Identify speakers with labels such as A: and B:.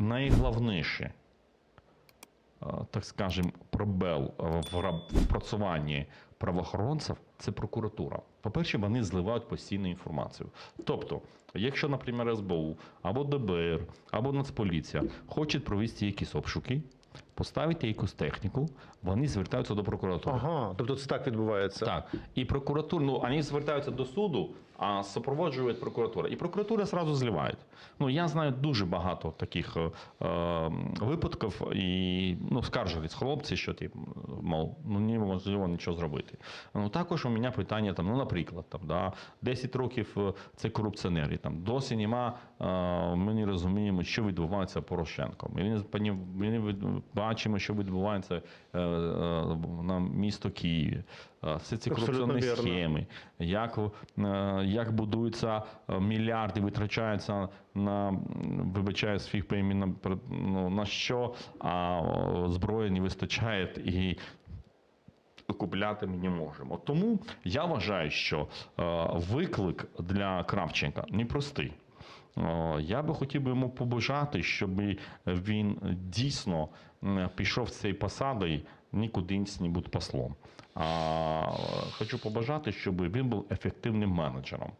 A: найголовніше, е, так скажем, пробел в працюванні правоохоронців це прокуратура. По-перше, вони зливають постійну інформацію. Тобто, якщо, наприклад, СБУ або ДБР, або Нацполіція хочуть провести якісь обшуки, поставити якусь техніку, вони звертаються до прокуратури.
B: Ага, тобто це так відбувається.
A: Так, і прокуратура, ну вони звертаються до суду, а супроводжують прокуратура. І прокуратура зразу зливає. Ну я знаю дуже багато таких е, е, випадків, і ну скаржились хлопці, що тип, мов, ну неможливо нічого зробити. Ну також у мене питання там, ну, наприклад, там да 10 років е, це корупціонери. Там досі нема. е, Ми не розуміємо, що відбувається Порошенком. Ми не ми не бачимо, що відбувається е, на місто Києві. Все ці корупційні схеми, як, як будуються мільярди, витрачаються на вибачаю свій пер- ну, на що, а зброї не вистачає і купляти ми не можемо. Тому я вважаю, що е, виклик для Кравченка непростий. Е, Я би хотів би йому побажати, щоб він дійсно пішов з цієї посади нікуди не будь послом. А хочу побажати, щоб він був ефективним менеджером.